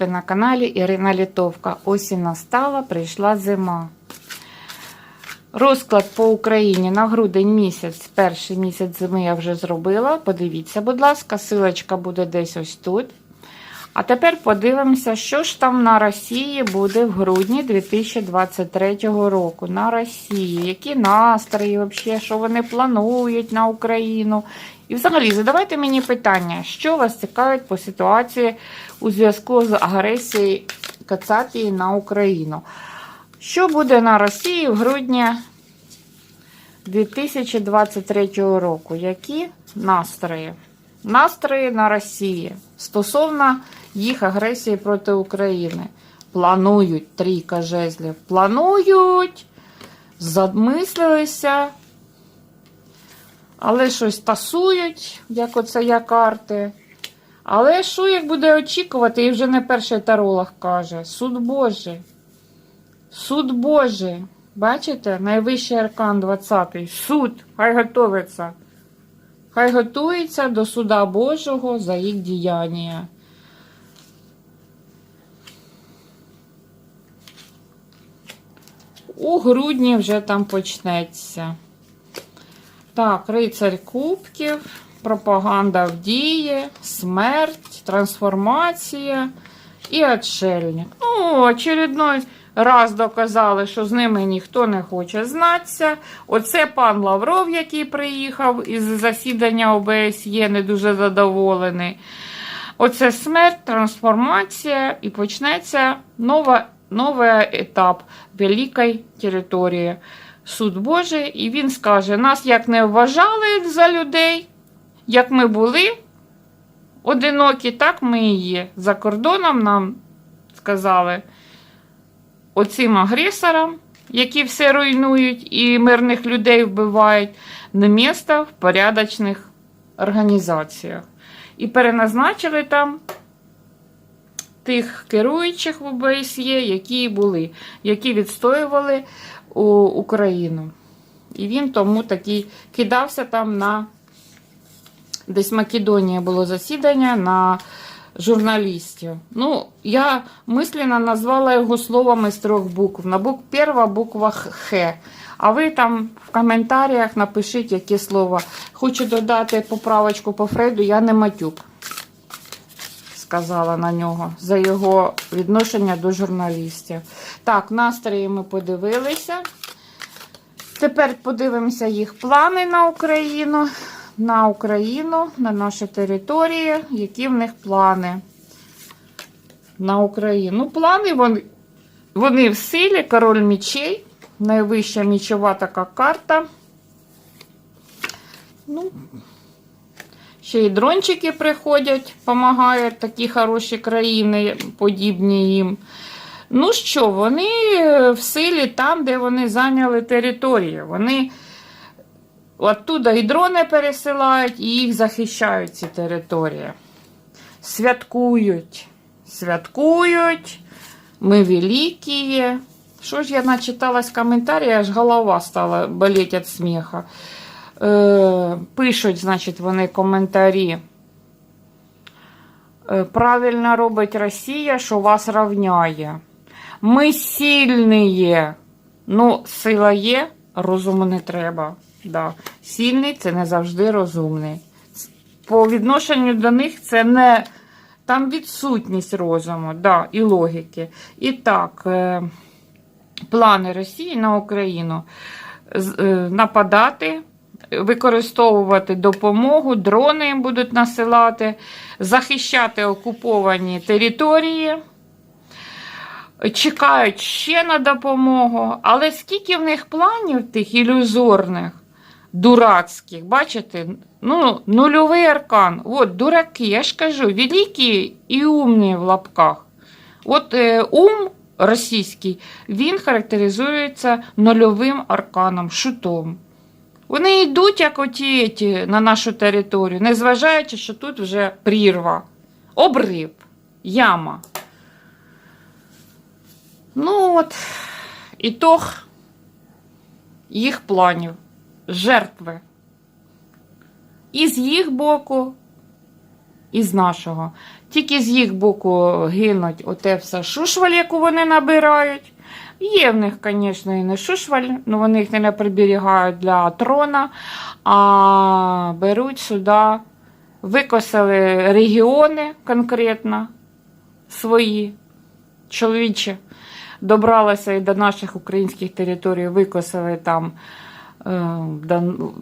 ви на каналі Ірина Літовка. Осінь настала, прийшла зима. Розклад по Україні на грудень місяць, перший місяць зими я вже зробила. Подивіться, будь ласка, силочка буде десь ось тут. А тепер подивимося, що ж там на Росії буде в грудні 2023 року. На Росії, які настрої, взагалі, що вони планують на Україну. І взагалі, задавайте мені питання, що вас цікавить по ситуації у зв'язку з агресією Кацапії на Україну. Що буде на Росії в грудні 2023 року? Які настрої? Настрої на Росії стосовно їх агресії проти України. Планують трійка жезлів. Планують, замислилися, але щось тасують, як оце я карти. Але що їх буде очікувати? І вже не перший таролог каже. Суд Божий. Суд Божий. Бачите? Найвищий аркан 20-й. Суд. Хай готовиться. Хай готується до суда Божого за їх діяння. У грудні вже там почнеться. Так, рицарь кубків, пропаганда в дії, смерть, трансформація і отшельник. Ну, очередной раз доказали, що з ними ніхто не хоче знатися. Оце пан Лавров, який приїхав із засідання ОБСЄ, не дуже задоволений. Оце смерть, трансформація і почнеться нова, новий етап великої території. Суд Божий, і він скаже: нас як не вважали за людей, як ми були одинокі, так ми і є. За кордоном нам сказали оцим агресорам, які все руйнують і мирних людей вбивають, не місто в порядочних організаціях. І переназначили там тих керуючих в ОБСЄ, які були, які відстоювали Україну. І він тому такий кидався там на десь в Македонії було засідання на журналістів. Ну, я мисленно назвала його словами з трьох букв. На букв перша буква Х. А ви там в коментарях напишіть, яке слово. Хочу додати поправочку по Фрейду, я не матюк. Сказала на нього за його відношення до журналістів. Так, настрої ми подивилися. Тепер подивимося їх плани на Україну. На Україну, на наші території, які в них плани на Україну. Ну, плани вони, вони в силі, король мічей, найвища мічова така карта. Ну, ще й дрончики приходять, допомагають такі хороші країни, подібні їм. Ну що, вони в силі там, де вони зайняли територію. Вони оттуда і дрони пересилають, і їх захищають ці території. Святкують, святкують, ми великі. Що ж я начиталась коментарі, аж голова стала болеть від сміха. Е, пишуть, значить, вони коментарі. Е, Правильно робить Росія, що вас равняє. Ми сильні. Ну, сила є, розуму не треба. Да. Сильний це не завжди розумний. По відношенню до них це не там відсутність розуму да, і логіки. І так, е, плани Росії на Україну е, нападати. Використовувати допомогу, дрони їм будуть насилати, захищати окуповані території, чекають ще на допомогу. Але скільки в них планів тих ілюзорних, дурацьких, бачите? Ну, нульовий аркан. От, дураки, я ж кажу, великі і умні в лапках. От е, ум російський, він характеризується нульовим арканом, шутом. Вони йдуть, як оті ті, на нашу територію, незважаючи, що тут вже прірва, обрив, яма. Ну от, ітог їх планів, жертви. І з їх боку, із нашого. Тільки з їх боку гинуть оте все шушваль, яку вони набирають. Є в них, звісно, і не шушваль, але вони їх не приберігають для трона, а беруть сюди, викосили регіони конкретно свої, чоловічі. Добралася і до наших українських територій, викосили там е,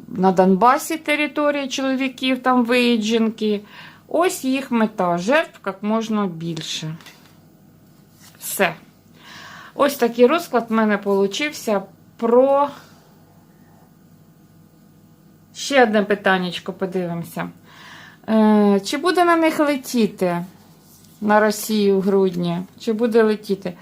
на Донбасі території чоловіків, там виїдженки. Ось їх мета. Жертв як можна більше. Все. Ось такий розклад в мене получився про. Ще одне питаннячко подивимося. Е, чи буде на них летіти на Росію в грудні? Чи буде летіти?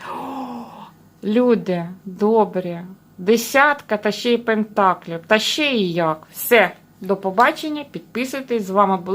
Люди добрі. Десятка та ще й пентаклів. Та ще і як. Все. До побачення. Підписуйтесь. З вами була.